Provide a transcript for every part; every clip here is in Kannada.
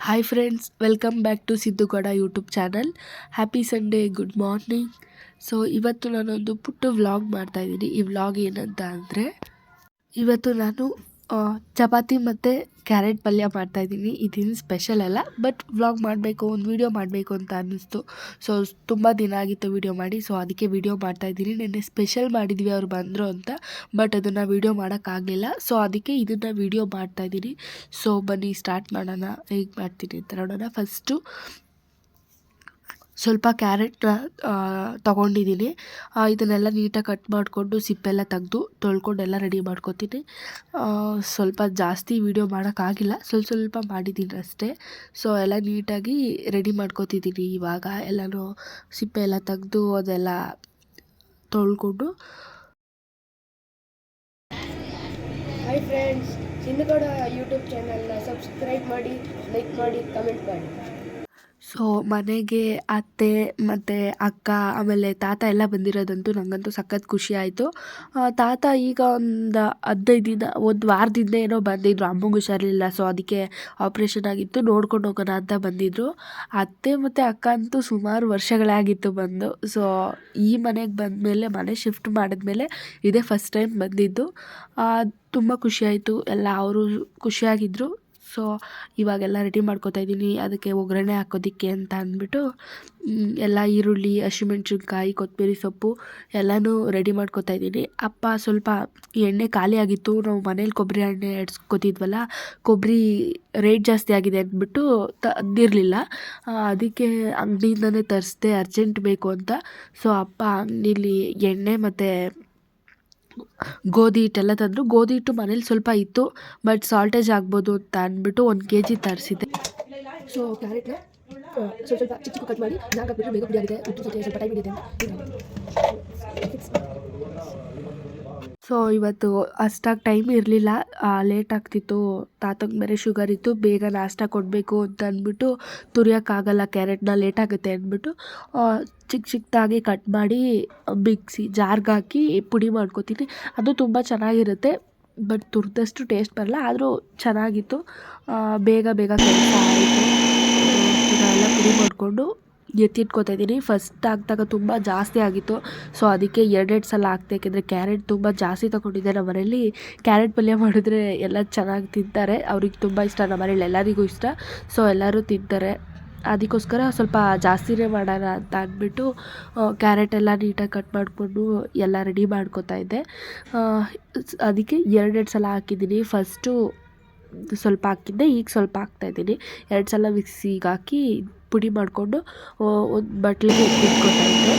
Hi friends welcome back to Siddugowda YouTube channel happy Sunday good morning so ಇವತ್ತು ನಾನೊಂದು ಪುಟ್ಟ ವ್ಲಾಗ್ ಮಾಡ್ತಾಯಿದ್ದೀನಿ ಈ ವ್ಲಾಗ್ ಏನಂತ ಅಂದರೆ, ಇವತ್ತು ನಾನು ಚಪಾತಿ ಮತ್ತು ಕ್ಯಾರೆಟ್ ಪಲ್ಯ ಮಾಡ್ತಾಯಿದ್ದೀನಿ ಇದೇನು ಸ್ಪೆಷಲ್ ಅಲ್ಲ ಬಟ್ ವ್ಲಾಗ್ ಮಾಡಬೇಕು, ಒಂದು ವೀಡಿಯೋ ಮಾಡಬೇಕು ಅಂತ ಅನ್ನಿಸ್ತು. ಸೊ ತುಂಬ ದಿನ ಆಗಿತ್ತು ವೀಡಿಯೋ ಮಾಡಿ ಸೊ ಅದಕ್ಕೆ ವೀಡಿಯೋ ಮಾಡ್ತಾಯಿದ್ದೀನಿ ನೆನ್ನೆ ಸ್ಪೆಷಲ್ ಮಾಡಿದ್ವಿ ಅವ್ರು ಬಂದರು ಅಂತ ಬಟ್ ಅದನ್ನು ವೀಡಿಯೋ ಮಾಡೋಕ್ಕಾಗಲಿಲ್ಲ ಸೊ ಅದಕ್ಕೆ ಇದನ್ನು ವೀಡಿಯೋ ಮಾಡ್ತಾಯಿದ್ದೀನಿ ಸೊ ಬನ್ನಿ ಸ್ಟಾರ್ಟ್ ಮಾಡೋಣ. ಹೇಗೆ ಮಾಡ್ತೀನಿ ಅಂತ ನೋಡೋಣ. ಫಸ್ಟು ಸ್ವಲ್ಪ ಕ್ಯಾರೆಟ್ ತೊಗೊಂಡಿದ್ದೀನಿ ಇದನ್ನೆಲ್ಲ ನೀಟಾಗಿ ಕಟ್ ಮಾಡಿಕೊಂಡು ಸಿಪ್ಪೆಲ್ಲ ತೆಗೆದು ತೊಳ್ಕೊಂಡೆಲ್ಲ ರೆಡಿ ಮಾಡ್ಕೊತೀನಿ. ಸ್ವಲ್ಪ ಜಾಸ್ತಿ ವೀಡಿಯೋ ಮಾಡೋಕ್ಕಾಗಿಲ್ಲ. ಸ್ವಲ್ಪ ಸ್ವಲ್ಪ ಮಾಡಿದ್ದೀನಿ ಅಷ್ಟೇ. ಸೊ, ಎಲ್ಲ ನೀಟಾಗಿ ರೆಡಿ ಮಾಡ್ಕೊತಿದ್ದೀನಿ ಇವಾಗ. ಎಲ್ಲನೂ ಸಿಪ್ಪೆ ಎಲ್ಲ ತೆಗೆದು ಅದೆಲ್ಲ ತೊಳ್ಕೊಂಡು. ಹಾಯ್ ಫ್ರೆಂಡ್ಸ್ ಚಿನ್ನಗೌಡ ಯೂಟ್ಯೂಬ್ ಚಾನಲ್ನ ಸಬ್ಸ್ಕ್ರೈಬ್ ಮಾಡಿ ಲೈಕ್ ಮಾಡಿ ಕಮೆಂಟ್ ಮಾಡಿ. ಸೊ ಮನೆಗೆ ಅತ್ತೆ ಮತ್ತು ಅಕ್ಕ, ಆಮೇಲೆ ತಾತ ಎಲ್ಲ ಬಂದಿರೋದಂತೂ ನನಗಂತೂ ಸಖತ್ ಖುಷಿ ಆಯಿತು. ತಾತ ಈಗ ಒಂದು ಹದಿನೈದು ದಿನ, ಒಂದು ವಾರದಿಂದ ಏನೋ ಬಂದಿದ್ದರು ಅಮ್ಮಂಗೆ ಹುಷಾರಿಲ್ಲ ಸೊ ಅದಕ್ಕೆ ಆಪ್ರೇಷನ್ ಆಗಿತ್ತು. ನೋಡ್ಕೊಂಡು ಹೋಗೋಣ ಅಂತ ಬಂದಿದ್ದರು ಅತ್ತೆ ಮತ್ತು ಅಕ್ಕ ಅಂತೂ ಸುಮಾರು ವರ್ಷಗಳಾಗಿತ್ತು ಬಂದು. ಸೊ ಈ ಮನೆಗೆ ಬಂದಮೇಲೆ, ಮನೆ ಶಿಫ್ಟ್ ಮಾಡಿದ್ಮೇಲೆ ಇದೇ ಫಸ್ಟ್ ಟೈಮ್ ಬಂದಿದ್ದು. ತುಂಬ ಖುಷಿಯಾಯಿತು ಎಲ್ಲ ಅವರು ಖುಷಿಯಾಗಿದ್ದರು ಸೊ, ಇವಾಗೆಲ್ಲ ರೆಡಿ ಮಾಡ್ಕೋತಾ ಇದ್ದೀನಿ, ಅದಕ್ಕೆ ಒಗ್ಗರಣೆ ಹಾಕೋದಿಕ್ಕೆ ಅಂತ ಅಂದ್ಬಿಟ್ಟು ಎಲ್ಲ ಈರುಳ್ಳಿ, ಹಸಿಮೆಣ್ಸಿನ್ಕಾಯಿ ಕೊತ್ತಂಬರಿ ಸೊಪ್ಪು ಎಲ್ಲನೂ ರೆಡಿ ಮಾಡ್ಕೋತಾ ಇದ್ದೀನಿ. ಅಪ್ಪ ಸ್ವಲ್ಪ ಎಣ್ಣೆ ಖಾಲಿ ಆಗಿತ್ತು, ನಾವು ಮನೇಲಿ ಕೊಬ್ಬರಿ ಎಣ್ಣೆ ಎಡ್ಸ್ಕೊತಿದ್ವಲ್ಲ, ಕೊಬ್ಬರಿ ರೇಟ್ ಜಾಸ್ತಿ ಆಗಿದೆ ಅಂದ್ಬಿಟ್ಟು ತಂದಿರಲಿಲ್ಲ ಅದಕ್ಕೆ ಅಂಗಡಿಯಿಂದನೇ ತರಿಸ್ದೆ ಅರ್ಜೆಂಟ್ ಬೇಕು ಅಂತ. ಸೊ, ಅಪ್ಪ ಅಂಗಡೀಲಿ ಎಣ್ಣೆ ಮತ್ತು ಗೋಧಿ ಹಿಟ್ಟೆಲ್ಲ ತಂದರು. ಗೋಧಿ ಹಿಟ್ಟು ಮನೇಲಿ ಸ್ವಲ್ಪ ಇತ್ತು, ಬಟ್ ಸಾಲ್ಟೇಜ್ ಆಗ್ಬೋದು ಅಂತ ಅಂದ್ಬಿಟ್ಟು ಒಂದು ಕೆ ಜಿ ತರಿಸಿದ್ದೆ ಸೊ ಕ್ಯಾರೆಟ್ನ ಸ್ವಲ್ಪ ಸ್ವಲ್ಪ ಚಿಕ್ಕ ಚಿಕ್ಕ ಕಟ್ ಮಾಡಿ ನಾಲ್ಕು ಬೇಗ ಪುಡಿ ಆಗಿದೆ. ಸ್ವಲ್ಪ ಟೈಮ್ ಹಿಡಿಯುತ್ತೆ ಸೊ ಇವತ್ತು ಅಷ್ಟಾಗಿ ಟೈಮ್ ಇರಲಿಲ್ಲ. ಲೇಟ್ ಆಗ್ತಿತ್ತು. ತಾತಂಗೆ ಬೇರೆ ಶುಗರ್ ಇತ್ತು. ಬೇಗ ನಾಷ್ಟ ಕೊಡಬೇಕು ಅಂತ ಅಂದ್ಬಿಟ್ಟು ತುರಿಯೋಕ್ಕಾಗಲ್ಲ ಕ್ಯಾರೆಟ್ನ ಲೇಟ್ ಆಗುತ್ತೆ ಅಂದ್ಬಿಟ್ಟು ಚಿಕ್ಕ ಚಿಕ್ಕದಾಗಿ ಕಟ್ ಮಾಡಿ ಮಿಕ್ಸಿ ಜಾರ್ಗೆ ಹಾಕಿ ಪುಡಿ ಮಾಡ್ಕೊತೀನಿ. ಅದು ತುಂಬ ಚೆನ್ನಾಗಿರುತ್ತೆ ಬಟ್ ತುರಿದಷ್ಟು ಟೇಸ್ಟ್ ಬರಲ್ಲ. ಆದರೂ ಚೆನ್ನಾಗಿತ್ತು. ಬೇಗ ಬೇಗ ಕೆಲಸ ಆಯಿತು. ಎಲ್ಲ ಪುಡಿ ಮಾಡಿಕೊಂಡು ಎತ್ತಿಟ್ಕೊತಾ ಇದ್ದೀನಿ ಫಸ್ಟ್ ಹಾಕಿದಾಗ ತುಂಬ ಜಾಸ್ತಿ ಆಗಿತ್ತು. ಸೊ ಅದಕ್ಕೆ ಎರಡೆರಡು ಸಲ ಹಾಕ್ತೆ ಯಾಕೆಂದರೆ ಕ್ಯಾರೆಟ್ ತುಂಬ ಜಾಸ್ತಿ ತೊಗೊಂಡಿದ್ದೆ ನಮ್ಮ ಮನೇಲಿ ಕ್ಯಾರೆಟ್ ಪಲ್ಯ ಮಾಡಿದ್ರೆ ಎಲ್ಲ ಚೆನ್ನಾಗಿ ತಿಂತಾರೆ. ಅವ್ರಿಗೆ ತುಂಬ ಇಷ್ಟ. ನಮ್ಮ ಮನೇಲಿ ಎಲ್ಲರಿಗೂ ಇಷ್ಟ. ಸೊ ಎಲ್ಲರೂ ತಿಂತಾರೆ. ಅದಕ್ಕೋಸ್ಕರ ಸ್ವಲ್ಪ ಜಾಸ್ತಿನೇ ಮಾಡೋಣ ಅಂತ ಅಂದ್ಬಿಟ್ಟು ಕ್ಯಾರೆಟ್ ಎಲ್ಲ ನೀಟಾಗಿ ಕಟ್ ಮಾಡಿಕೊಂಡು ಎಲ್ಲ ರೆಡಿ ಮಾಡ್ಕೋತಾ ಇದ್ದೆ. ಅದಕ್ಕೆ ಎರಡೆರಡು ಸಲ ಹಾಕಿದ್ದೀನಿ. ಫಸ್ಟು ಸ್ವಲ್ಪ ಹಾಕಿದ್ದೆ, ಈಗ ಸ್ವಲ್ಪ ಹಾಕ್ತಾಯಿದ್ದೀನಿ ಎರಡು ಸಲ ಮಿಕ್ಸಿಗೆ ಹಾಕಿ ಪುಡಿ ಮಾಡಿಕೊಂಡು ಒಂದು ಬಟ್ಲಿಗೆ ಇಟ್ಕೊತಾಯಿದ್ದೆ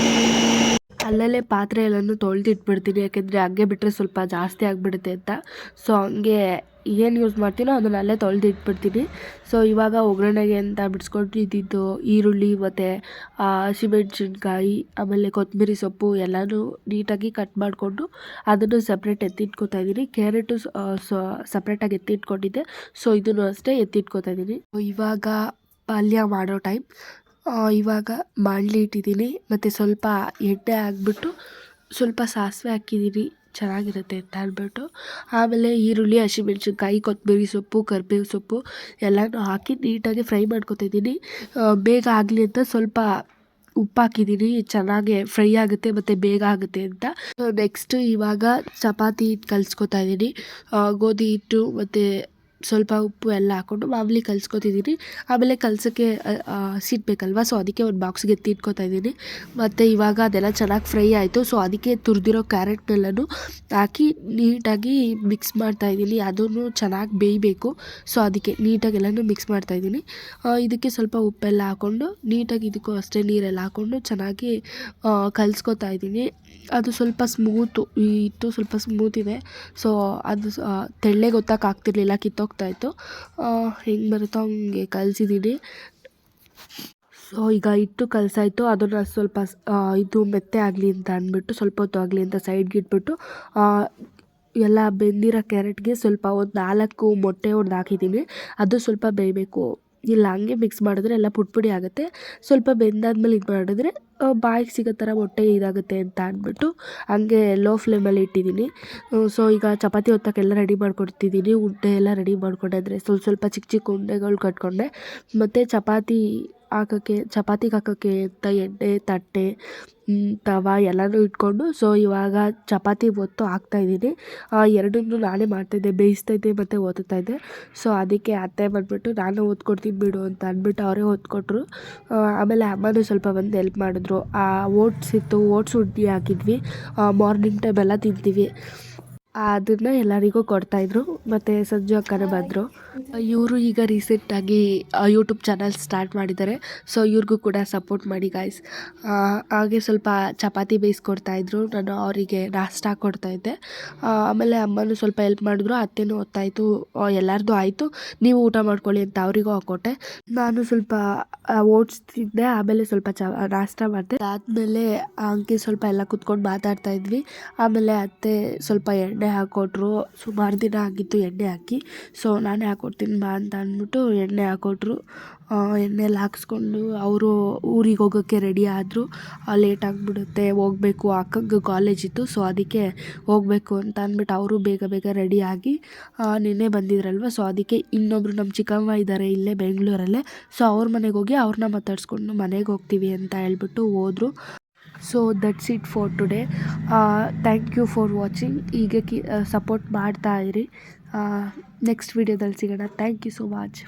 ಅಲ್ಲಲ್ಲೇ ಪಾತ್ರೆ ಎಲ್ಲನೂ ತೊಳೆದಿಟ್ಬಿಡ್ತೀನಿ, ಯಾಕೆಂದರೆ ಹಂಗೆ ಬಿಟ್ಟರೆ ಸ್ವಲ್ಪ ಜಾಸ್ತಿ ಆಗಿಬಿಡುತ್ತೆ ಅಂತ. ಸೊ ಹಂಗೆ ಏನು ಯೂಸ್ ಮಾಡ್ತೀನೋ ಅದನ್ನ ಅಲ್ಲೇ ತೊಳೆದಿಟ್ಬಿಡ್ತೀನಿ ಸೊ ಇವಾಗ ಒಗ್ಗರಣೆಗೆ ಅಂತ ಬಿಡಿಸ್ಕೊಂಡಿದ್ದು ಈರುಳ್ಳಿ ಮತ್ತು ಹಸಿಮೆಣ್ಸಿನ್ಕಾಯಿ, ಆಮೇಲೆ ಕೊತ್ತಂಬರಿ ಸೊಪ್ಪು ಎಲ್ಲನೂ ನೀಟಾಗಿ ಕಟ್ ಮಾಡಿಕೊಂಡು ಅದನ್ನು ಸಪ್ರೇಟ್ ಎತ್ತಿಟ್ಕೊತಾ ಇದ್ದೀನಿ. ಕ್ಯಾರೆಟು ಸಪ್ರೇಟಾಗಿ ಎತ್ತಿಟ್ಕೊಂಡಿದ್ದೆ. ಸೊ ಇದನ್ನು ಅಷ್ಟೇ ಎತ್ತಿಟ್ಕೊತಾ ಇದ್ದೀನಿ. ಇವಾಗ ಪಲ್ಯ ಮಾಡೋ ಟೈಮ್ ಇವಾಗ ಮಾಡಲಿ ಇಟ್ಟಿದ್ದೀನಿ. ಮತ್ತು ಸ್ವಲ್ಪ ಎಣ್ಣೆ ಹಾಕ್ಬಿಟ್ಟು ಸ್ವಲ್ಪ ಸಾಸಿವೆ ಹಾಕಿದ್ದೀನಿ. ಚೆನ್ನಾಗಿರುತ್ತೆ ಅಂತ ಅಂದ್ಬಿಟ್ಟು. ಆಮೇಲೆ ಈರುಳ್ಳಿ, ಹಸಿಮೆಣ್ಸಿನ್ಕಾಯಿ, ಕೊತ್ತಂಬರಿ ಸೊಪ್ಪು ಕರ್ಬೇವು ಸೊಪ್ಪು ಎಲ್ಲನೂ ಹಾಕಿ ನೀಟಾಗಿ ಫ್ರೈ ಮಾಡ್ಕೊತಿದ್ದೀನಿ ಬೇಗ ಆಗಲಿ ಅಂತ ಸ್ವಲ್ಪ ಉಪ್ಪು ಹಾಕಿದ್ದೀನಿ. ಚೆನ್ನಾಗಿ ಫ್ರೈ ಆಗುತ್ತೆ ಮತ್ತು ಬೇಗ ಆಗುತ್ತೆ ಅಂತ. ನೆಕ್ಸ್ಟ್ ಇವಾಗ ಚಪಾತಿ ಹಿಟ್ಟು ಕಲಿಸ್ಕೊತಾ ಇದ್ದೀನಿ. ಗೋಧಿ ಹಿಟ್ಟು ಮತ್ತು ಸ್ವಲ್ಪ ಉಪ್ಪು ಎಲ್ಲ ಹಾಕ್ಕೊಂಡು ಮಾಮೂಲಿ ಕಲಿಸ್ಕೊತಿದ್ದೀನಿ ಆಮೇಲೆ ಕಲಸೋಕ್ಕೆ ಹಸಿಟ್ಟು ಬೇಕಲ್ವ? ಸೊ ಅದಕ್ಕೆ ಒಂದು ಬಾಕ್ಸ್ಗೆ ಎತ್ತಿ ಇಟ್ಕೊತಾ ಇದ್ದೀನಿ. ಮತ್ತು ಇವಾಗ ಅದೆಲ್ಲ ಚೆನ್ನಾಗಿ ಫ್ರೈ ಆಯಿತು. ಸೊ ಅದಕ್ಕೆ ತುರಿದಿರೋ ಕ್ಯಾರೆಟ್ನೆಲ್ಲನೂ ಹಾಕಿ ನೀಟಾಗಿ ಮಿಕ್ಸ್ ಮಾಡ್ತಾ ಇದ್ದೀನಿ. ಅದನ್ನು ಚೆನ್ನಾಗಿ ಬೇಯಬೇಕು. ಸೊ ಅದಕ್ಕೆ ನೀಟಾಗಿ ಎಲ್ಲನೂ ಮಿಕ್ಸ್ ಮಾಡ್ತಾ ಇದ್ದೀನಿ. ಇದಕ್ಕೆ ಸ್ವಲ್ಪ ಉಪ್ಪೆಲ್ಲ ಹಾಕ್ಕೊಂಡು ನೀಟಾಗಿ ಇದಕ್ಕೂ ಅಷ್ಟೇ ನೀರೆಲ್ಲ ಹಾಕ್ಕೊಂಡು ಚೆನ್ನಾಗಿ ಕಲಿಸ್ಕೊತಾ ಇದ್ದೀನಿ. ಅದು ಸ್ವಲ್ಪ ಸ್ಮೂತು ಇತ್ತು, ಸ್ವಲ್ಪ ಸ್ಮೂತ್ ಇದೆ. ಸೊ ಅದು ತೆಳ್ಳಗೆ ಗೊತ್ತಾಗ್ತಿರಲಿಲ್ಲ, ಕಿತ್ತೋಗ್ತಾ ಇತ್ತು. ಹೆಂಗೆ ಬರುತ್ತೋ ಹಂಗೆ ಕಲಸಿದ್ದೀನಿ ಸೊ ಈಗ ಹಿಟ್ಟು ಕಲಸಾಯಿತು. ಅದನ್ನು ಸ್ವಲ್ಪ ಇದು ಮೆತ್ತೆ ಆಗಲಿ ಅಂತ ಅಂದ್ಬಿಟ್ಟು ಸ್ವಲ್ಪ ಹೊತ್ತು ಆಗಲಿ ಅಂತ ಸೈಡ್ಗೆ ಇಟ್ಬಿಟ್ಟು ಎಲ್ಲ ಬೆಂದಿರೋ ಕ್ಯಾರೆಟ್ಗೆ ಸ್ವಲ್ಪ ಒಂದು ನಾಲ್ಕು ಮೊಟ್ಟೆ ಹೊಡೆದು ಹಾಕಿದ್ದೀನಿ ಅದು ಸ್ವಲ್ಪ ಬೇಯಬೇಕು. ಇಲ್ಲ, ಹಂಗೆ ಮಿಕ್ಸ್ ಮಾಡಿದ್ರೆ ಎಲ್ಲ ಪುಡಿ ಆಗುತ್ತೆ. ಸ್ವಲ್ಪ ಬೆಂದಾದ್ಮೇಲೆ ಇದು ಮಾಡಿದ್ರೆ ಬಾಯಿಗೆ ಸಿಗೋ ಥರ ಹೊಟ್ಟೆ ಇದಾಗುತ್ತೆ ಅಂತ ಅಂದ್ಬಿಟ್ಟು ಹಂಗೆ ಲೋ ಫ್ಲೇಮಲ್ಲಿ ಇಟ್ಟಿದ್ದೀನಿ. ಸೊ ಈಗ ಚಪಾತಿ ಹೊತ್ತಕ್ಕೆಲ್ಲ ರೆಡಿ ಮಾಡ್ಕೊಡ್ತಿದ್ದೀನಿ. ಉಂಡೆ ಎಲ್ಲ ರೆಡಿ ಮಾಡ್ಕೊಂಡಾದ್ರೆ ಸ್ವಲ್ಪ ಸ್ವಲ್ಪ ಚಿಕ್ಕ ಚಿಕ್ಕ ಉಂಡೆಗಳು ಕಟ್ಕೊಂಡೆ. ಮತ್ತು ಚಪಾತಿ ಹಾಕೋಕ್ಕೆ ಚಪಾತಿಗೆ ಹಾಕೋಕ್ಕೆ ಅಂತ ಎಣ್ಣೆ, ತಟ್ಟೆ ತವ ಎಲ್ಲನೂ ಇಟ್ಕೊಂಡು ಸೊ ಇವಾಗ ಚಪಾತಿ ಒತ್ತು ಹಾಕ್ತಾಯಿದ್ದೀನಿ ಎರಡನ್ನು ನಾನೇ ಮಾಡ್ತಾಯಿದ್ದೆ ಬೇಯಿಸ್ತಾಯಿದ್ದೆ ಮತ್ತು ಓದುತ್ತಾಯಿದ್ದೆ ಸೊ ಅದಕ್ಕೆ ಅತ್ತೆ ಬಂದುಬಿಟ್ಟು, ನಾನು ಓದ್ಕೊಡ್ತೀನಿ ಬಿಡು ಅಂತ ಅಂದ್ಬಿಟ್ಟು ಅವರೇ ಓದ್ಕೊಟ್ರು ಆಮೇಲೆ ಅಮ್ಮನೂ ಸ್ವಲ್ಪ ಬಂದು ಹೆಲ್ಪ್ ಮಾಡಿದ್ರು. ಆ ಓಟ್ಸ್ ಇತ್ತು ಓಟ್ಸ್ ಉಡ್ಡಿ ಹಾಕಿದ್ವಿ. ಮಾರ್ನಿಂಗ್ ಟೈಮೆಲ್ಲ ತಿಂತೀವಿ. ಅದನ್ನು ಎಲ್ಲರಿಗೂ ಕೊಡ್ತಾಯಿದ್ರು ಮತ್ತು ಸಂಜೆ ಅಕ್ಕನೇ ಬಂದರು. ಇವರು ಈಗ ರೀಸೆಂಟಾಗಿ ಯೂಟ್ಯೂಬ್ ಚಾನಲ್ ಸ್ಟಾರ್ಟ್ ಮಾಡಿದ್ದಾರೆ. ಸೊ ಇವ್ರಿಗೂ ಕೂಡ ಸಪೋರ್ಟ್ ಮಾಡಿ ಗಾಯ್ಸ್ ಹಾಗೆ ಸ್ವಲ್ಪ ಚಪಾತಿ ಬೇಯಿಸ್ಕೊಡ್ತಾಯಿದ್ರು ನಾನು ಅವರಿಗೆ ನಾಷ್ಟ ಕೊಡ್ತಾಯಿದ್ದೆ ಆಮೇಲೆ ಅಮ್ಮನೂ ಸ್ವಲ್ಪ ಹೆಲ್ಪ್ ಮಾಡಿದ್ರು. ಅತ್ತೆನೂ ಹೊತ್ತಾಯಿತು ಎಲ್ಲರದ್ದು ಆಯಿತು. ನೀವು ಊಟ ಮಾಡ್ಕೊಳ್ಳಿ ಅಂತ ಅವರಿಗೂ ಹಾಕ್ಕೊಟ್ಟೆ ನಾನು ಸ್ವಲ್ಪ ಓಡಿಸ್ತಿದ್ದೆ ತಿಂದೆ. ಆಮೇಲೆ ಸ್ವಲ್ಪ ಚ, ನಾಷ್ಟ ಮಾಡಿದೆ. ಅದಾದಮೇಲೆ ಅಂಕಿ ಸ್ವಲ್ಪ ಎಲ್ಲ ಕುತ್ಕೊಂಡು ಮಾತಾಡ್ತಾ ಇದ್ವಿ. ಆಮೇಲೆ ಅತ್ತೆ ಸ್ವಲ್ಪ ಎಣ್ಣೆ ಹಾಕ್ಕೊಟ್ರು ಸುಮಾರು ದಿನ ಆಗಿತ್ತು ಎಣ್ಣೆ ಹಾಕಿ. ಸೊ ನಾನೇ ಹಾಕ್ಕೊಡ್ತೀನಿ ಬಾ ಅಂತ ಅಂದ್ಬಿಟ್ಟು ಎಣ್ಣೆ ಹಾಕ್ಕೊಟ್ರು ಎಣ್ಣೆಲಿ ಹಾಕ್ಸ್ಕೊಂಡು ಅವರು ಊರಿಗೆ ಹೋಗೋಕ್ಕೆ ರೆಡಿ ಆದರು. ಲೇಟ್ ಆಗಿಬಿಡುತ್ತೆ, ಹೋಗಬೇಕು. ಅಕ್ಕಂಗೆ ಕಾಲೇಜ್ ಇತ್ತು ಸೊ ಅದಕ್ಕೆ ಹೋಗಬೇಕು ಅಂತ ಅಂದ್ಬಿಟ್ಟು ಅವರು ಬೇಗ ಬೇಗ ರೆಡಿಯಾಗಿ ನಿನ್ನೆ ಬಂದಿದ್ರಲ್ವ? ಸೊ ಅದಕ್ಕೆ ಇನ್ನೊಬ್ಬರು ನಮ್ಮ ಚಿಕ್ಕಮ್ಮ ಇದ್ದಾರೆ ಇಲ್ಲೇ ಬೆಂಗಳೂರಲ್ಲೇ. ಸೊ ಅವ್ರ ಮನೆಗೆ ಹೋಗಿ ಅವ್ರನ್ನ ಮಾತಾಡಿಸ್ಕೊಂಡು ಮನೆಗೆ ಹೋಗ್ತೀವಿ ಅಂತ ಹೇಳ್ಬಿಟ್ಟು ಹೋದರು. So that's it for today thank you for watching ಈಗ ಕಿ ಸಪೋರ್ಟ್ ಮಾಡ್ತಾ ಇರಿ. ನೆಕ್ಸ್ಟ್ ವೀಡಿಯೋದಲ್ಲಿ ಸಿಗೋಣ. Thank you so much